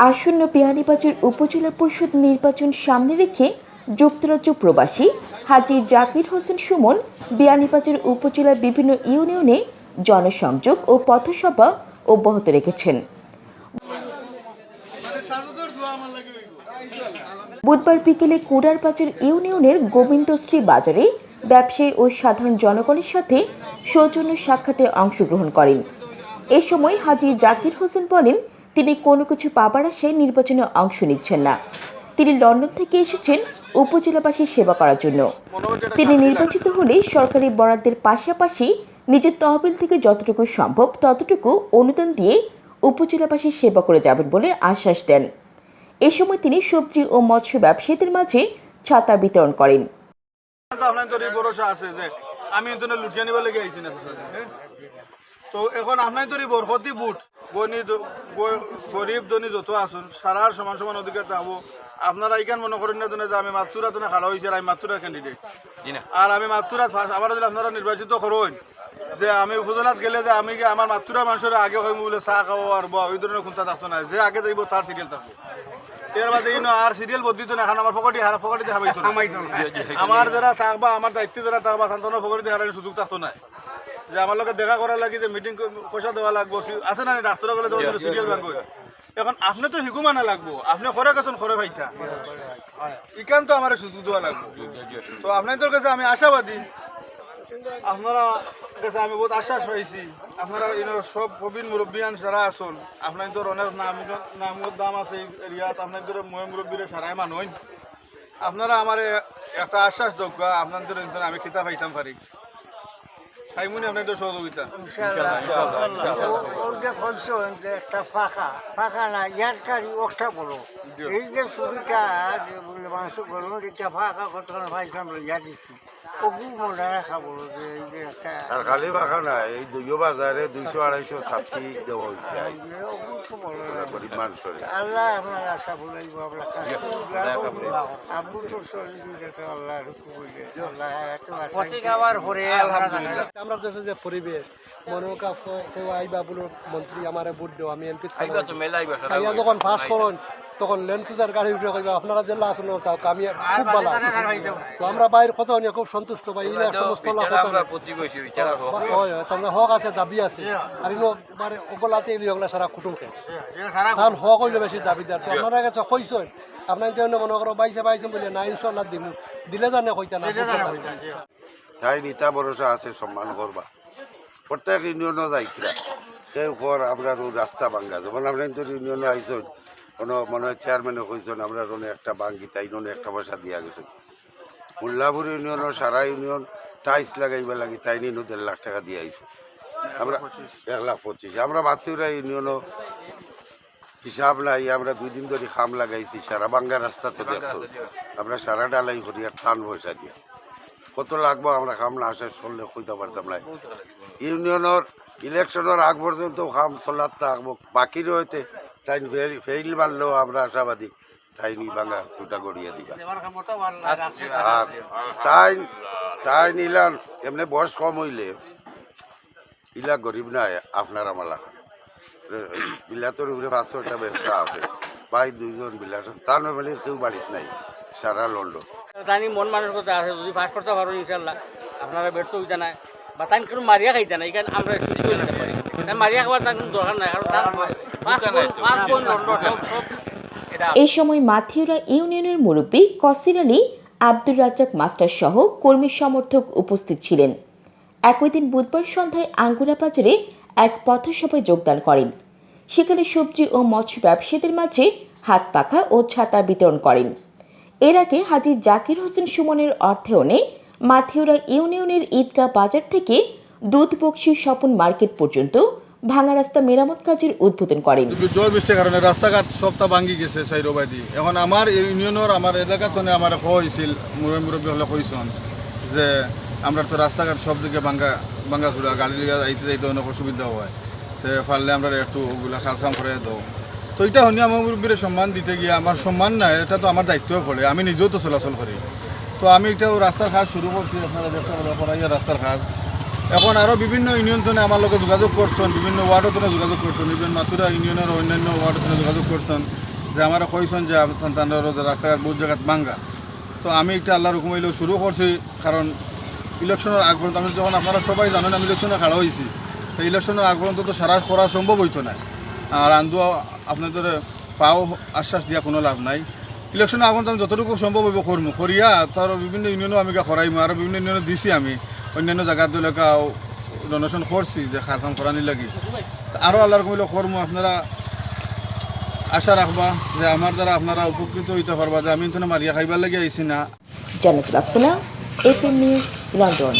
আসন্ন বিহারীবাজার উপজেলা পরিষদ নির্বাচন সামনে রেখে যুক্তরাজ্য প্রবাসী হাজি জাকির হোসেন সুমন বিয়ানীবাজার উপজেলার বিভিন্ন ইউনিয়নে জনসংযোগ ও পথসভা অব্যাহত রেখেছেন। বুধবার বিকেলে কুড়ারবাজার ইউনিয়নের গোবিন্দশ্রী বাজারে ব্যবসায়ী ও সাধারণ জনগণের সাথে সৌজন্য সাক্ষাতে অংশগ্রহণ করেন। এ সময় হাজি জাকির হোসেন বলেন তিনি কোনো কিছু পাবার আশায় নির্বাচনে অংশ নিচ্ছেন না। তিনি লন্ডন থেকে এসেছেন উপজেলাবাসীর সেবা করার জন্য। তিনি নির্বাচিত হলে সরকারি বরাদ্দের পাশাপাশি নিজের তহবিল থেকে যতটুকু সম্ভব ততটুকু অনুদান দিয়ে উপজেলাবাসীর সেবা করে যাবেন বলে আশ্বাস দেন। এ সময় তিনি সবজি ও মৎস্য ব্যবসায়ীদের মাঝে ছাতা বিতরণ করেন। আমি তো লুটিয়ে নিবার লেগে না? তো এখন আপনার তো এই বরকতি বুট। গরিব ধনী যত আছেন সারার সমান সমান অধিকার থাকব আপনারা এইখান মনে করেন না যে আমি মাতুরা তো খাড়া হয়েছে আর আমি মাতুরার ক্যান্ডিডেট আর আমি মাতুরাত ফার্স্ট আবার যদি আপনারা নির্বাচিত করেন যে আমি উপজেলাত গেলে যে আমি আমার মাতুরা মানুষের আগে হইম বলে চাহ খাব আর বা ওই ধরনের কোনটা থাকতো না যে আগে যাইব তার সিরিয়াল থাকব এর বাদে ইনো আর সিরিয়াল বদলিত না এখন আমার ফকটি হারা ফকটি হাবাইতো না আমার যারা থাকবা আমার দায়িত্ব যারা থাকবা সন্তানের ফকটি হারার সুযোগ থাকতো না যে আমার লোকে দেখা করার লাগি যে মিটিং পয়সা দেওয়া লাগবো আছে না ডাক্তার বলে দেওয়া সিরিয়াল ব্যাংক এখন আপনি তো হিগু মানা লাগবো আপনি খরে গেছেন খরে ভাইটা। ইকান তো আমার সুযোগ দেওয়া লাগবো। তো আপনাদের কাছে আমি আশাবাদী। আপনারা কাছে আমি বহুত আশ্বাস পাইছি। আপনারা সব প্রবীণ মুরব্বিয়ান যারা আছেন আপনাদের অনেক নাম নামর দাম আছে এরিয়াত আপনাদের ময় মুরব্বীরা সারাই মানুষ আপনারা আমার একটা আশ্বাস দোকা আপনাদের আমি কিতাব পাইতাম পারি। খাইমুনি আপনাদের সহযোগিতা। একটা ফাঁকা ফাঁকা না ইয়ার কারি ওটা বলো এই যে সুবিধা যে বলে মাংস গরম এটা ফাঁকা কত সামনে ইয়া দিছি। আর খালি বাখা না এই দুইও বাজারে দুইশো আড়াইশো ছাত্রী দেওয়া হয়েছে ওগুলো তো বলো না। গরিব মানুষের। আল্লাহ আপনার আশা বলাইব আপনার কাছে আবু তো শরীর দিতে আল্লাহ রুকু বলে আল্লাহ এত আশা আবার পরে আমরা দেশের যে পরিবেশ মনোকা আইবা বলো মন্ত্রী আমারে ভোট দেও আমি এমপি যখন পাস করুন তখন ল্যান্ড ক্রুজার গাড়ি উঠে কইবা আপনারা জেলা তাও আমি খুব ভালো তো আমরা বাইর কত নিয়ে খুব সন্তুষ্ট পাই ইলা সমস্ত লাভ কত হয় হয় তাদের হক আছে দাবি আছে। আর ইনো মানে ওগলাতে ইলি ওগলা সারা কুটুমকে কারণ হক হইলে বেশি দাবিদার। তো আপনারা কাছে কইছেন আপনার তেমন মনে করো বাইছে বাইছে বলে না ইনশাল্লাহ দিম। দিলে জানে কইতা না তাই নিতা ভরসা আছে সম্মান করবা। প্রত্যেক ইউনিয়নও যাইতরা। কেউ কর আমরা তো রাস্তা ভাঙ্গা যেমন আমরা তো ইউনিয়নে আইসন কোনো মনে হয় চেয়ারম্যানে কইছেন আমরা কোনো একটা ভাঙ্গি তাই নুনে একটা পয়সা দিয়া গেছে। মোল্লাপুর ইউনিয়নের সারা ইউনিয়ন টাইলস লাগাইবা লাগি, তাই নিনু দেড় লাখ টাকা দিয়ে আইছে। আমরা এক লাখ পঁচিশ, আমরা মাতুরা ইউনিয়নও হিসাব নাই, আমরা দুই দিন ধরে খাম লাগাইছি, সারা বাঙ্গা রাস্তা তো দেখছ। আমরা সারা ডালাই করি আর টান পয়সা দিয়া। কত লাগবো আমরা খাম না শেষ করলে কইতে পারতাম না। ইউনিয়নের ইলেকশনের আগ পর্যন্ত খাম, চলার থাকব বাকি রয়েছে তাই ফেইল মারলেও আমরা আশাবাদী। তাই নি বাঙ্গা দুটা গড়িয়ে দিবা। আর তাই তাই নিলাম। এমনি বয়স কম হইলে। ইলা গরিব নাই আপনার আমালা। বিলাতর উপরে পাঁচ ছটা ব্যবসা আছে। ভাই দুইজন বিলাত তার নয় কেউ বাড়িতে নাই। সারা লন্ডন। তানি মন মানুষ কথা আছে। যদি পাস করতে পারো ইনশাল্লাহ। আপনারা ব্যর্থ হইতে নাই। বা তাই কোনো মারিয়া খাইতে নাই। এখানে আমরা মারিয়া খাবার তার কোনো দরকার নাই কারণ তার পাঁচ বোন পাঁচ বোন লন্ডন সব সব এটা এই সময় মাথিউরা ইউনিয়নের মুরব্বী কসির আলী আব্দুর রাজ্জাক মাস্টার সহ কর্মী সমর্থক উপস্থিত ছিলেন। একই দিন বুধবার সন্ধ্যায় আঙ্গুরা বাজারে এক পথসভায় যোগদান করেন। সেখানে সবজি ও মৎস্য ব্যবসায়ীদের মাঝে হাত পাখা ও ছাতা বিতরণ করেন। এর আগে হাজি জাকির হোসেন সুমনের অর্থায়নে মাথিউরা ইউনিয়নের ঈদগাহ বাজার থেকে দুধ বক্সি স্বপন মার্কেট পর্যন্ত ভাঙা রাস্তা মেরামত কাজের উদ্বোধন করেন। জল বৃষ্টির কারণে রাস্তাঘাট সবটা ভাঙি গেছে চাইরবাই দি এখন আমার ইউনিয়নের, আমার এলাকাত আমার হয়েছিল মুরব্বী মুরব্বী হলে কইসন যে আমরা তো রাস্তাঘাট সব দিকে ভাঙ্গা ভাঙ্গা চুড়া গাড়ি লিগা আইতে যাইতে অনেক অসুবিধা হয়। তো পারলে আমরা একটু ওগুলা খাস খাম করে দাও। তো এটা শুনি আমার মুরব্বীর সম্মান দিতে গিয়ে, আমার সম্মান না, এটা তো আমার দায়িত্বও পড়ে আমি নিজেও তো চলাচল করি। তো আমি এটাও রাস্তার কাজ শুরু করছি, আপনারা দেখতে পাবেন রাস্তার কাজ। এখন আরও বিভিন্ন ইউনিয়ন থেকে আমার লগে যোগাযোগ করছেন, বিভিন্ন ওয়ার্ডও থেকে যোগাযোগ করছেন ইভেন মাতুরা ইউনিয়নের অন্যান্য ওয়ার্ড থেকে যোগাযোগ করছেন। যে আমার কইছেন যে সন্তানরা রাস্তাঘাট বহুত জায়গাত ভাঙ্গা। তো আমি একটা আল্লাহর হুকুম হইলেও শুরু করছি, কারণ ইলেকশনের আগ পর্যন্ত আমি যখন আপনারা সবাই জানেন, আমি ইলেকশনে খাড়া হয়েছি তো ইলেকশনের আগ পর্যন্ত তো সারা করা সম্ভব হইতো না। আর আন্দু আপনাদের পাও আশ্বাস দিয়া কোনো লাভ নাই। ইলেকশনে আগ পর্যন্ত আমি যতটুকু সম্ভব হইব করমু। করিয়া তার বিভিন্ন ইউনিয়নও আমি করাইমু আর বিভিন্ন ইউনিয়নে দিছি আমি। অন্যান্য জায়গার দলেকা ডোনেশন করছি যে খাসাম করানির লাগি আরও আল্লাহর কমিলে কর্ম আপনারা আশা রাখবা যে আমার দ্বারা আপনারা উপকৃত হইতে পারবা যে আমি তো মারিয়া খাইবার লাগে আইছি না। Jannatul Afsana FM news London